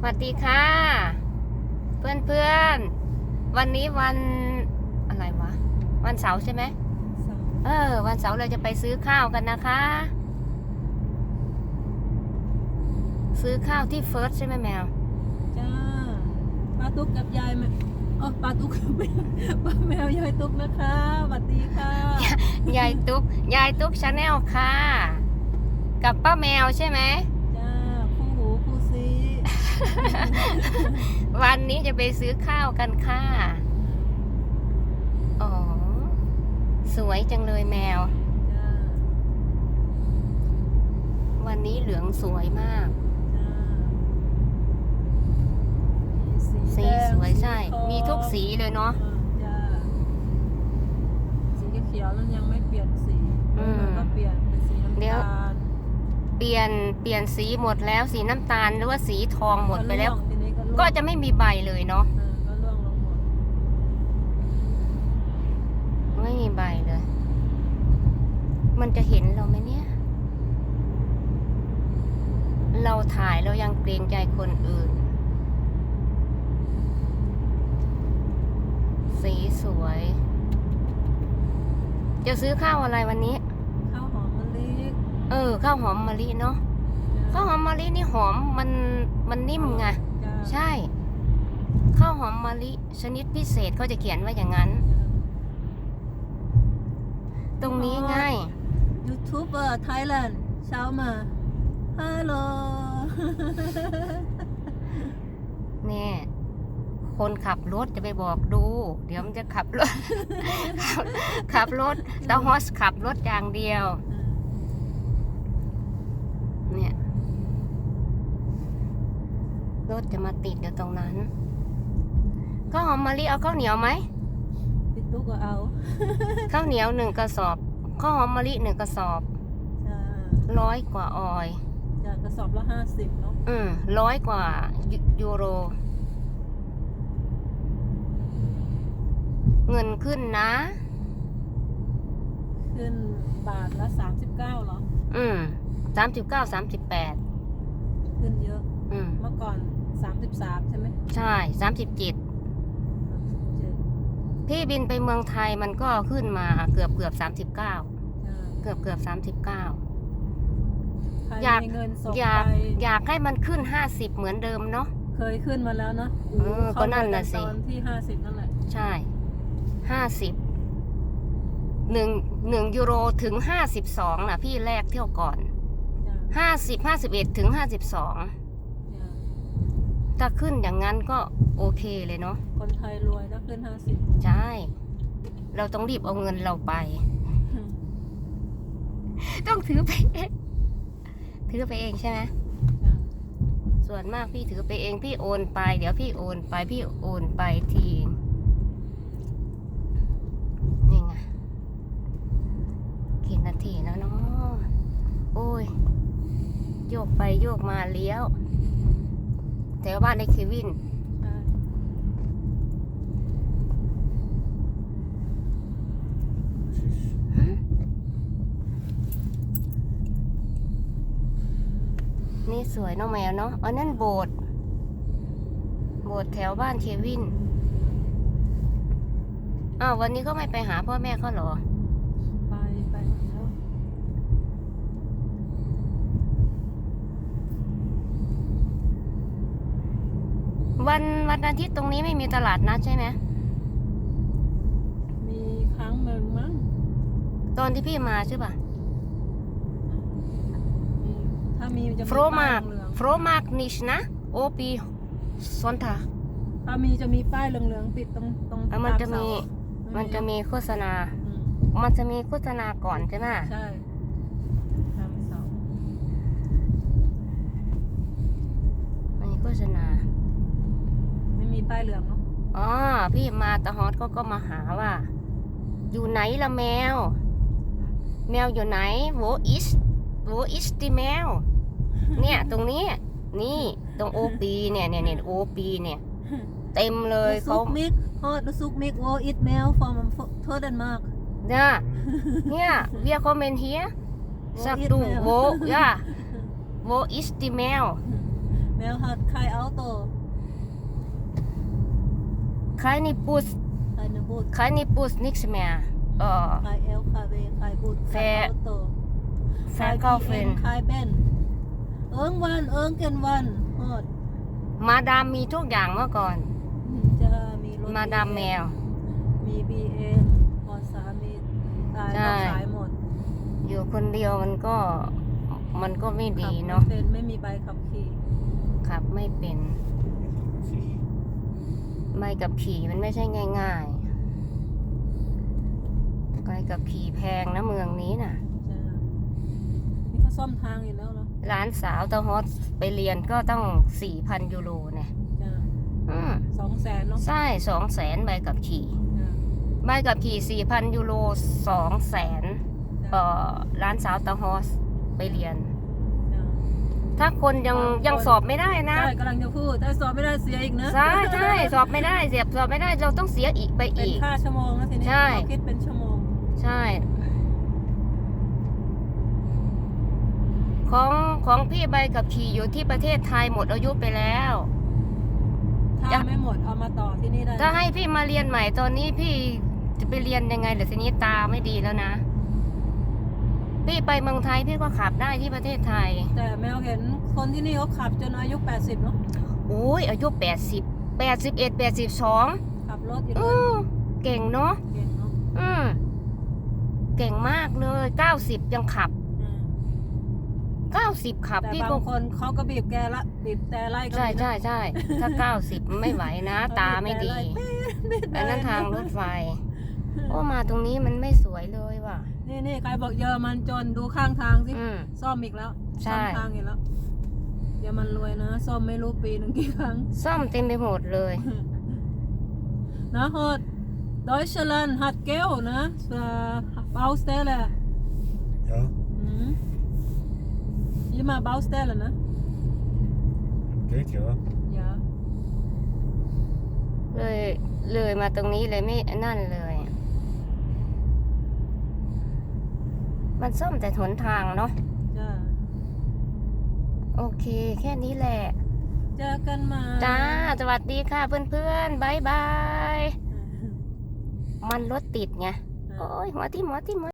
สวัสดีค่ะ เพื่อนเพื่อนๆวันนี้วันอะไรวะ วันเสาร์ใช่ไหมเออ วันเสาร์เราจะไปซื้อข้าวกันนะคะ ซื้อข้าวที่เฟิร์สใช่ไหมแมวจ้าป้าตุ๊กกับยายแมอ๋อป้าตุ๊กกับแมวป้าแมวยายตุ๊กนะคะสวัสดีค่ะยายตุ๊กยายตุ๊กชาแนลค่ะ กับป้าแมวใช่ไหมจ้าคู่หูคู่ซี วันนี้จะไปซื้อข้าวกันค่ะ อ๋อ สวยจังเลยแมวจ้าวันนี้เหลืองสวยมากจ้ามีสีแดงสวยใช่ทองมีทุกสีเลยเนาะอ่จ้าสีเขียวแล้วยังไม่เปลี่ยนสีอืมแล้วก็เปลี่ยนเป็นสีน้ำเดี๋ยวตาลเปลี่ยนเปลี่ยนสีหมดแล้วสีน้ำตาลหรือว่าสีทองหมดไปแล้วร่งทีนี้ก็ร่วงก็จะไม่มีใบเลยเนาะเออก็ร่วงลงหมดไม่มีใบเลย มันจะเห็นเราไหมเนี่ย เราถ่ายเรายังเกรงใจคนอื่น สีสวย จะซื้อข้าวอะไรวันนี้ ข้าวหอมมะลิ เออ ข้าวหอมมะลิเนาะข้าวหอมมะลินี่หอมมันมันนิ่มไงจ้าใช่ ข้าวหอมมะลิชนิดพิเศษเขาจะเขียนไว้อย่างนั้น ตรงนี้ง่ายยูทูบเบอร์ไทยแลนด์เช้ามาฮัลโหลเนี่ยคนขับรถจะไปบอกดู เดี๋ยวมันจะขับรถขับขับรถตาฮอสขับรถอย่างเดียว เนี่ย รถจะมาติดอยู่ตรงนั้นข้าวหอมมะลิเอาข้าวเหนียวไหมพี่ตุ๊กก็เอา ข้าวเหนียวหนึ่งกระสอบ ข้าวหอมมะลิหนึ่งกระสอบ จ้าร้อยกว่าออย จ้ากระสอบละห้าสิบเนาะ อืมร้อยกว่ายูยูโร เงินขึ้นนะ ขึ้นบาทละสามสิบเก้าเหรอ อืม สามสิบเก้าสามสิบแปดขึ้นเยอะ อืมเมื่อก่อนสามสิบสามใช่ไหมใช่สามสิบเจ็ดสามสิบเจ็ดพี่บินไปเมืองไทยมันก็ขึ้นมาเกือบเกือบสามสิบเก้าจ้าเกือบเกือบสามสิบเก้า ใครอยาก มีเงินส่งอยากไปอยากให้มันขึ้นห้าสิบเหมือนเดิมเนาะ เคยขึ้นมาแล้วเนาะเออก็นั่นน่ะสิ เข้าไปตอนที่ห้าสิบนั่นแหละใช่ห้าสิบหนึ่งหนึ่งยูโรถึงห้าสิบสองนะพี่แรกเที่ยวก่อนจ้า ห้าสิบห้าสิบเอ็ดถึงห้าสิบสองจ้าถ้าขึ้นอย่างนั้นก็โอเคเลยเนาะคนไทยรวยถ้าขึ้นห้าสิบใช่ เราต้องรีบเอาเงินเราไป ต้องถือไปเองถือไปเองใช่ไหมจ้าส่วนมากพี่ถือไปเองพี่โอนไป เดี๋ยวพี่โอนไปพี่โอนไปทีนี่ไงกี่นาทีแล้วเนาะโอ้ย โยกไปโยกมาเลี้ยวแถวบ้านในเควินนี่สวยน้องแมวเนาะอันนั่นโบสถ์โบสถ์แถวบ้านเควิน อ้าววันนี้ก็ไม่ไปหาพ่อแม่เขาหรอ ไปไปแล้ว วันวันอาทิตย์ตรงนี้ไม่มีตลาดนัดใช่ไหมมีครั้งหนึ่งมั้งตอนที่พี่มาใช่ป่ะมีถ้ามีจะโฟรมากเหลืองโฟรมากนิชนะโอปีซอนทาๆถ้ามีจะมีป้ายเหลืองๆปิดตรงตรงแล้วมันจะมีตาเสามันจะมีโฆษณาอืมมันจะมีโฆษณาก่อนใช่ไหมใช่ตามเสามันมีโฆษณา ไม่มีป้ายเหลืองเนาะอ๋อพี่มาตะฮอตก็ก็มาหาว่า อยู่ไหนละแมว แมวอยู่ไหนโวอิสโวอิสติแมวเนี่ยตรงนี้ นี่ตรงโอปีเนี่ยเนี่ยเนี่ยโอปีเนี่ยเต็มเลยซุเขากมิกโฮดซุกมิกโวอิทเมลฟอร์มโทษดันมากเนี่ยเนี่ยเวียคอมเมนเฮีย Wo สัก is ตู Mel? โวย่าโวอิสติแมวแม Mel hat kein Auto. ใครนี่ปุส Keine Boot. ใครนี่ปุสนิกส์แม่เออ Kein LKW, kein Boot, kein Fair- Auto. แฟนก็เฟน kein Ben. Irgendwann, irgendwann. Hot. มาดามมีทุกอย่างเมื่อก่อน จะมีรถ มาดามแมว มี BM พอสามีตายใช่ ก็ขายหมดอยู่คนเดียวมันก็ มันก็ไม่ดีขับเนาะไม่เป็นไม่มีใบขับขี่ขับไม่เป็น ใบกับขี่มันไม่ใช่ง่ายๆใบกับขี่แพงนะเมืองนี้น่ะจะนี่เขาซ่อมทางอยู่แล้วเหรอร้านสาวตะฮอตไปเรียนก็ต้องสี่พันยูโรเนี่ยจะอืมสองแสนเนาะใช่สองแสนใบกับขี่จะใบกับขี่สี่พันยูโรสองแสนจะเอ่อร้านสาวตะฮอสไปเรียนจะ ถ้าคนยังบางคนยังสอบไม่ได้นะ ใช่กำลังจะพูดถ้าสอบไม่ได้เสียอีกนะใช่ใช่สอบไม่ได้เสียบสอบไม่ได้เราต้องเสียอีกไปเป็นอีก ค่าชั่วโมงนะทีนี้ใช่เขาคิดเป็นชั่วโมงใช่ ของของพี่ใบกับขี่อยู่ที่ประเทศไทยหมดอายุไปแล้ว ถ้าจะไม่หมดเอามาต่อที่นี่ได้ถ้าให้พี่มาเรียนใหม่ตอนนี้พี่จะไปเรียนยังไงเดี๋ยวทีนี้ตาไม่ดีแล้วนะ พี่ไปเมืองไทยพี่ก็ขับได้ที่ประเทศไทย แต่แมวเห็นคนที่นี่เขาขับจนอายุ 80เนาะโอ้ยอายุแปดสิบแปดสิบเอ็ดแปดสิบสองขับรถอยู่เลอืยอเก่งเนาะเก่งเนาะอืมเก่งมากเลยเก้าสิบยังขับอืมเก้าสิบขับแต่พี่บาก็งคนเขาก็บีบแกละบีบแต่ไล่ก็ใช่มีนะใช่ใช่ถ้าเก้าสิบไม่ไหวนะ ตาไม่ดีบีบแต่อันไล่นั้นทางรถไฟ โอ้มาตรงนี้มันไม่สวยเลยว่ะ นี่นี่ใครบอกเยอรมันจนดูข้างทางสิอืม ซ่อมอีกแล้วใช่ ซ่อมทางอีกแล้วเยอรมันรวยนะซ่อมไม่รู้ปีหนึ่งกี่ครั้ง ซ่อมเต็มไปหมดเลย นะฮอด Deutschland hat Geld นะ für Baustelle Ja, mhm. immer Baustelle นะ geht ja. ja เลยเลยมาตรงนี้เลยไม่นั่นเลย มันซ่อมแต่หนทางเนาะจ้าโอเค แค่นี้แหละ เจอกันใหมาจ้า สวัสดีค่ะเพื่อนๆบายบาย มันรถติดไง โอ้ยหัวที่มหัวที่มหัว